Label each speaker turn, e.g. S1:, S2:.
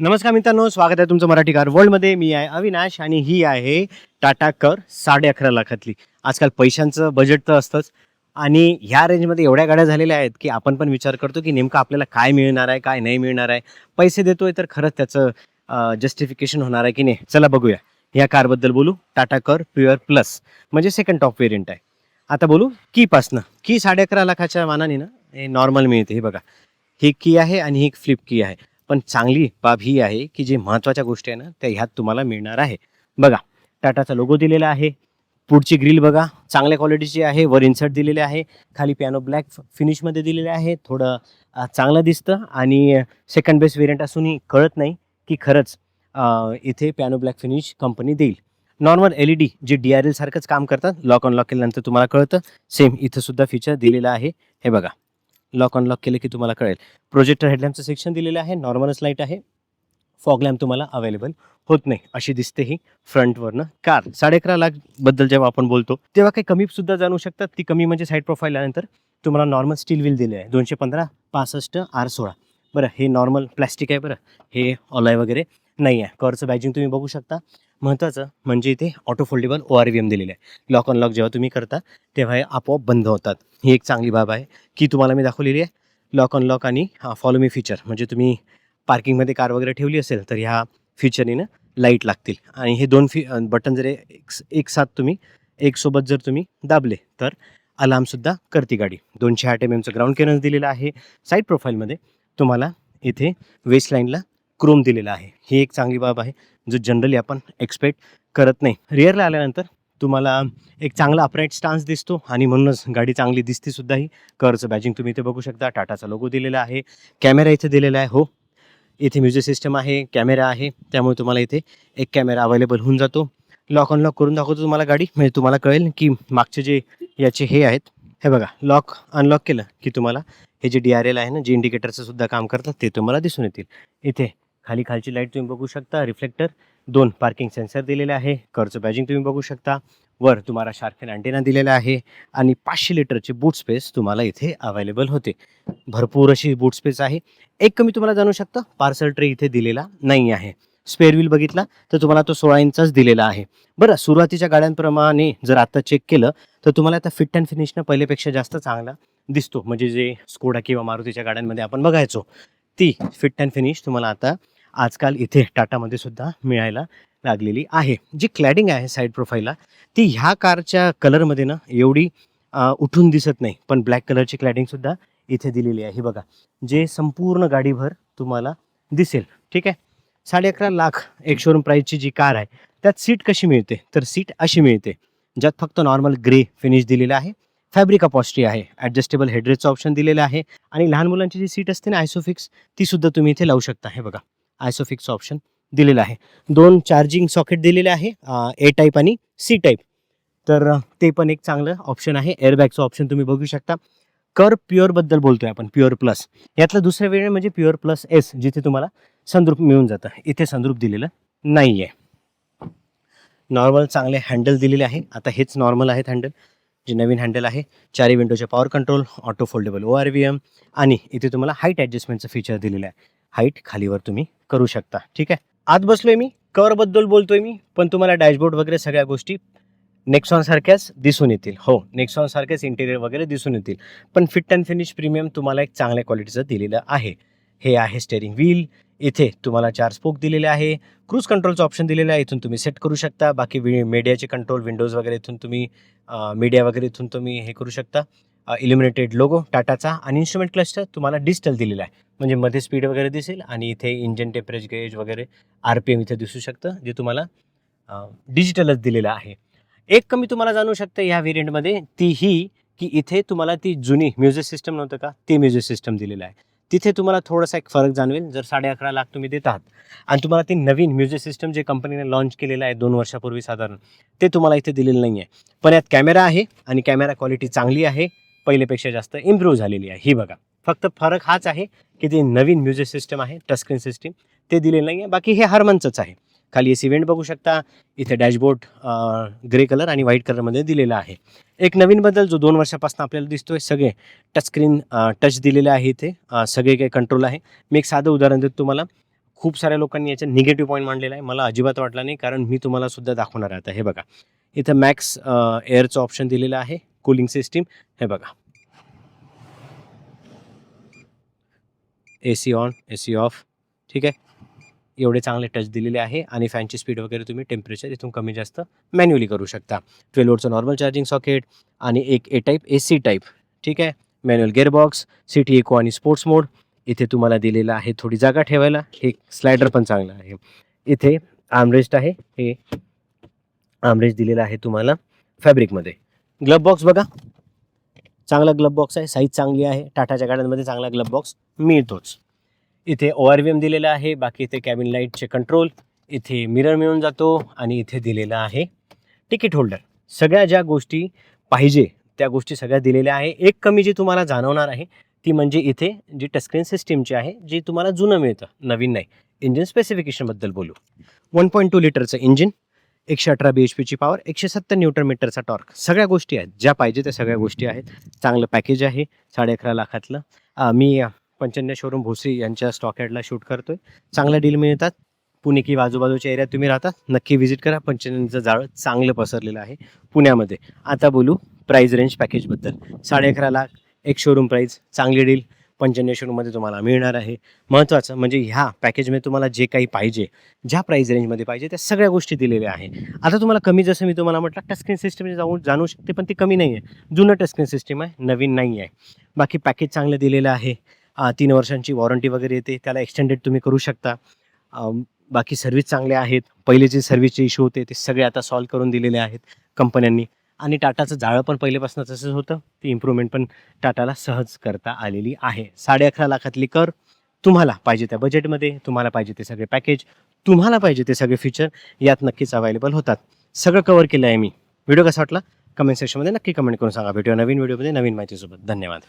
S1: नमस्कार मित्रांनो स्वागत आहे तुमचं मराठी कार वर्ल्डमध्ये. मी आहे अविनाश आणि ही आहे टाटा कर साडे अकरा लाखातली. आजकाल पैशांचं बजेट तर असतंच. आणि ह्या रेंजमध्ये एवढ्या गाड्या झालेल्या आहेत की आपण पण विचार करतो की नेमकं आपल्याला काय मिळणार आहे काय नाही मिळणार आहे. पैसे देतोय तर खरंच त्याचं जस्टिफिकेशन होणार आहे की नाही? चला बघूया. या कारबद्दल बोलू. टाटा कर प्युअर प्लस. म्हणजे सेकंड टॉप वेरियंट आहे. आता बोलू कीपासनं की साडे अकरा लाखाच्या मानाने ना हे नॉर्मल मिळते. हे बघा. ही की आहे आणि ही फ्लिप की आहे. पण चांगली बाब ही आहे की जे महत्त्वाच्या गोष्टी आहे ना त्या ह्यात तुम्हाला मिळणार आहे. बघा टाटाचा लोगो दिलेला आहे. पुढची ग्रिल बघा चांगल्या क्वालिटीची आहे. वर इन्सर्ट दिलेले आहे. खाली पियानो ब्लॅक फिनिशमध्ये दिलेले आहे. थोडं चांगलं दिसतं आणि सेकंड बेस्ट वेरियंट असूनही कळत नाही की खरंच इथे पियानो ब्लॅक फिनिश कंपनी देईल. नॉर्मल एल ई डी जे डी आर एल सारखंच काम करतात लॉक अनलॉक केल्यानंतर तुम्हाला कळतं. सेम इथं सुद्धा फीचर दिलेलं आहे. हे बघा. लॉक अनलॉक केलं की तुम्हाला कळेल. प्रोजेक्टर हेडलॅम्पचं सेक्शन दिलेलं आहे. नॉर्मलच लाइट आहे. फॉग लॅम्प तुम्हाला अवेलेबल होत नाही अशी दिसते ही फ्रंटवरनं कार. साडे अकरा लाखबद्दल जेव्हा आपण बोलतो तेव्हा काही कमी सुद्धा जाणू शकतात. ती कमी म्हणजे साईड प्रोफाईल आल्यानंतर तुम्हाला नॉर्मल स्टील व्हील दिले आहे. दोनशे पंधरा पासष्ट आर सोळा. बरं हे नॉर्मल प्लॅस्टिक आहे बरं. हे ऑलाय वगैरे. नाही आहे करचं बॅजिंग तुम्ही बघू शकता. महत्त्वाचं म्हणजे इथे auto foldable O R V M दिलेलं आहे. लॉक अनलॉक जेव्हा तुम्ही करता तेव्हा हे आपोआप बंद होतात. ही एक चांगली बाब आहे की तुम्हाला मी दाखवलेली आहे. लॉक अनलॉक आणि फॉलो मी फीचर म्हणजे तुम्ही पार्किंगमध्ये कार वगैरे ठेवली असेल तर ह्या फीचरनीनं लाइट लागतील. आणि हे दोन फी बटन जर एक एक साथ तुम्ही एकसोबत जर तुम्ही दाबले तर अलार्मसुद्धा करते गाडी. दोनशे आठ एम एमचं ग्राउंड क्लिअरन्स दिलेलं आहे. साईड प्रोफाईलमध्ये तुम्हाला इथे वेस्ट लाईनला क्रोम दिलेला आहे. ही एक चांगली बाब आहे जो जनरली आपण एक्सपेक्ट करत नाही. रिअरला आल्यानंतर तुम्हाला एक चांगला अपराईट स्टान्स दिसतो आणि म्हणूनच गाडी चांगली दिसते सुद्धा ही करचं बॅजिंग तुम्ही इथे बघू शकता. टाटाचा लोगो दिलेला आहे. कॅमेरा इथे दिलेला आहे. हो इथे म्युझिक सिस्टम आहे कॅमेरा आहे. त्यामुळे तुम्हाला इथे एक कॅमेरा अवेलेबल होऊन जातो. लॉक अनलॉक करून दाखवतो तुम्हाला गाडी. म्हणजे तुम्हाला कळेल की मागचे जे याचे हे आहेत हे बघा लॉक अनलॉक केलं की तुम्हाला हे जे डी आर एल आहे ना जे इंडिकेटरचं सुद्धा काम करतात ते तुम्हाला दिसून येतील. इथे खाली खालची लाइट तुम्ही बघू शकता. रिफ्लेक्टर दोन पार्किंग सेन्सर दिलेले आहे. करचं बॅजिंग तुम्ही बघू शकता. वर तुम्हाला शार्कन अँटेना दिलेला आहे आणि पाचशे लिटरचे बूट स्पेस तुम्हाला इथे अवेलेबल होते. भरपूर अशी बूट स्पेस आहे. एक कमी तुम्हाला जाणू शकता. पार्सल ट्रे इथे दिलेला नाही आहे. स्पेअर व्हील बघितला तर तुम्हाला तो सोळा इंचाच दिलेला आहे. बरं सुरुवातीच्या गाड्यांप्रमाणे जर आता चेक केलं तर तुम्हाला आता फिट अँड फिनिशनं पहिल्यापेक्षा जास्त चांगला दिसतो. म्हणजे जे स्कोडा किंवा मारुतीच्या गाड्यांमध्ये आपण बघायचो ती फिट अँड फिनिश तुम्हाला आता आजकाल इथे टाटामध्ये सुद्धा मिळायला लागलेली आहे. जी क्लॅडिंग आहे साईड प्रोफाईलला ती ह्या कारच्या कलरमध्ये ना एवढी उठून दिसत नाही. पण ब्लॅक कलरची क्लॅडिंगसुद्धा इथे दिलेली आहे. बघा जे संपूर्ण गाडीभर तुम्हाला दिसेल. ठीक आहे? साडे अकरा लाख एक शोरूम प्राईसची जी कार आहे त्यात सीट कशी मिळते? तर सीट अशी मिळते ज्यात फक्त नॉर्मल ग्रे फिनिश दिलेलं आहे. फॅब्रिक अपॉस्ट्री आहे ॲडजस्टेबल हेडरेजचं ऑप्शन दिलेलं आहे. आणि लहान मुलांची जी सीट असते ना आयसोफिक्स ती सुद्धा तुम्ही इथे लावू शकता. हे बघा. आयसोफिक्स ऑप्शन दिलेलं आहे. दोन चार्जिंग सॉकेट दिलेले आहे ए टाईप आणि सी टाईप तर ते पण एक चांगलं ऑप्शन आहे. एअरबॅगचं ऑप्शन तुम्ही बघू शकता. कर प्युअरबद्दल बोलतोय आपण प्युअर प्लस यातलं दुसरं वेळ म्हणजे प्युअर प्लस एस जिथे तुम्हाला संद्रूप मिळून जातं. इथे संद्रूप दिलेलं नाही आहे नॉर्मल चांगले हँडल दिलेले आहे. आता हेच नॉर्मल आहेत हँडल जे नवीन हँडल आहे चारी विंडोचे power control auto foldable O R V M आणि इथे तुम्हाला हाईट ॲडजस्टमेंटचं फीचर दिलेलं आहे. हाईट खालीवर तुम्ही करू शकता. ठीक आहे? आत बसलोय मी. करबद्दल बोलतोय मी पण तुम्हाला डॅशबोर्ड वगैरे सगळ्या गोष्टी नेक्सॉनसारख्याच दिसून येतील. हो नेक्सॉनसारख्याच इंटेरियर वगैरे दिसून येतील. पण फिट अँड फिनिश प्रीमियम तुम्हाला एक चांगल्या क्वालिटीचं दिलेलं आहे. हे आहे स्टेअरिंग व्हील इथे तुम्हाला चार स्पोक दिलेले आहे. क्रूज कंट्रोलचं ऑप्शन दिलेलं आहे. इथून तुम्ही सेट करू शकता. बाकी वि मीडियाचे कंट्रोल विंडोज वगैरे इथून तुम्ही मीडिया वगैरे इथून तुम्ही हे करू शकता. इल्युमिनेटेड लोगो टाटाचा आणि इन्स्ट्रुमेंट क्लस्टर तुम्हाला डिजिटल दिलेला आहे. म्हणजे मध्ये स्पीड वगैरे दिसेल आणि इथे इंजन टेम्परेज गेज वगैरे आर पी एम इथे दिसू शकतं जे तुम्हाला डिजिटलच दिलेलं आहे. एक कमी तुम्हाला जाणू शकतं ह्या व्हेरियंटमध्ये ती ही की इथे तुम्हाला ती जुनी म्युझिक सिस्टम नव्हतं का? ते म्युझिक सिस्टम दिलेलं आहे. तिथे तुम्हाला थोडासा एक फरक जाणवेल जर साडे अकरा लाख तुम्ही देत आहात. आणि तुम्हाला ती नवीन म्युझिक सिस्टम जे कंपनीने लॉन्च केलेलं आहे दोन वर्षापूर्वी साधारण ते तुम्हाला इथे दिलेलं नाही आहे पण यात कॅमेरा आहे आणि कॅमेरा क्वालिटी चांगली आहे. पहिलेपेक्षा जास्त इम्प्रूव्ह झालेली आहे. ही बघा. फक्त फरक हाच आहे की ते नवीन म्युझिक सिस्टम आहे टचस्क्रीन सिस्टीम ते दिलेलं नाही आहे बाकी हे हरमनचंच आहे. खाली एस इव्हेंट बघू शकता. इथे डॅशबोर्ड ग्रे कलर आणि व्हाईट कलरमध्ये दिलेला आहे. एक नवीन बदल जो दोन वर्षापासून आपल्याला दिसतोय सगळे टचस्क्रीन टच दिलेले आहे इथे. सगळे काही कंट्रोल आहे. मी एक साधं उदाहरण देतो तुम्हाला. खूप साऱ्या लोकांनी याचा निगेटिव्ह पॉईंट मांडलेला आहे. मला अजिबात वाटला नाही कारण मी तुम्हाला सुद्धा दाखवणार आहे आता. हे बघा. इथं मॅक्स एअरचं ऑप्शन दिलेलं आहे. कूलिंग सिस्टीम हे बघा. A C on A C off ठीक आहे? एवढे चांगले टच दिलेले आहे आणि फॅनची स्पीड वगैरे तुम्ही टेम्परेचर इथून कमी जास्त मॅन्युअली करू शकता. ट्वेल्व वोटचं नॉर्मल चार्जिंग सॉकेट आणि एक A type A C type ठीक आहे? मॅन्युअल गेअरबॉक्स सिटी इको आणि स्पोर्ट्स मोड इथे तुम्हाला दिलेलं आहे थोडी जागा ठेवायला. हे स्लायडर पण चांगलं आहे. इथे आर्मरेस्ट आहे. हे आर्मरेस्ट दिलेलं आहे तुम्हाला फॅब्रिकमध्ये ग्लब बॉक्स बघा. चांगला ग्लब बॉक्स आहे. साईज चांगली आहे. टाटाच्या गाड्यांमध्ये चांगला ग्लब बॉक्स मिळतोच. इथे ओ आर व्ही एम दिलेला आहे. बाकी इथे कॅबिन लाईटचे कंट्रोल इथे मिरर मिळून जातो आणि इथे दिलेलं आहे तिकीट होल्डर सगळ्या ज्या गोष्टी पाहिजे त्या गोष्टी सगळ्या दिलेल्या आहे. एक कमी जी तुम्हाला जाणवणार आहे ती म्हणजे इथे जी टचस्क्रीन सिस्टीमची आहे जी तुम्हाला जुनं मिळतं नवीन नाही. इंजिन स्पेसिफिकेशनबद्दल बोलू. वन पॉईंट टू लिटरचं इंजिन एकशे अठरा बी एच पीची पॉवर एकशे सत्तर न्यूटन मीटरचा टॉर्क सगळ्या गोष्टी आहेत. ज्या पाहिजे त्या सगळ्या गोष्टी आहेत. चांगलं पॅकेज आहे. साडे अकरा लाखातलं. मी पंचन्य पंचन्या शोरूम भोसरी यांच्या स्टॉक ॲडला शूट करतोय. चांगल्या डील मिळतात. पुणे किंवा आजूबाजूच्या एरियात तुम्ही राहता नक्की व्हिजिट करा. पंचन्यांचं जाळं चांगलं पसरलेलं आहे पुण्यामध्ये. आता बोलू प्राईज रेंज पॅकेजबद्दल साडे अकरा लाख एक शोरूम प्राईज चांगली डील पंचन्या तुम्हाला मिळणार आहे. महत्त्वाचं म्हणजे ह्या पॅकेजमध्ये तुम्हाला जे काही पाहिजे ज्या प्राईज रेंजमध्ये पाहिजे त्या सगळ्या गोष्टी दिलेल्या आहे. आता तुम्हाला कमी जसं मी तुम्हाला म्हटलं टचस्क्रीन सिस्टम जाऊन जाणू शकते पण ती कमी नाही आहे जुनं टचस्क्रीन सिस्टीम आहे नवीन नाही आहे बाकी पॅकेज चांगलं दिलेलं आहे. तीन वर्षांची वॉरंटी वगैरे येते त्याला एक्सटेंडेड तुम्ही करू शकता. बाकी सर्व्हिस चांगल्या आहेत. पहिले जे सर्व्हिसचे इश्यू होते ते सगळे आता सॉल्व्ह करून दिलेले आहेत कंपन्यांनी आणि टाटाचं जाळं पण पहिल्यापासून तसंच होतं. ती इम्प्रूव्हमेंट पण टाटाला सहज करता आलेली आहे. साडे अकरा लाखातली कर तुम्हाला पाहिजे त्या बजेटमध्ये तुम्हाला पाहिजे ते सगळे पॅकेज तुम्हाला पाहिजे ते सगळे फीचर यात नक्कीच अवेलेबल होतात. सगळं कवर केलं आहे मी. व्हिडिओ कसा वाटला? कमेंट सेक्शनमध्ये नक्की कमेंट करून सांगा. भेटूया नवीन व्हिडिओमध्ये नवीन माहितीसोबत. धन्यवाद.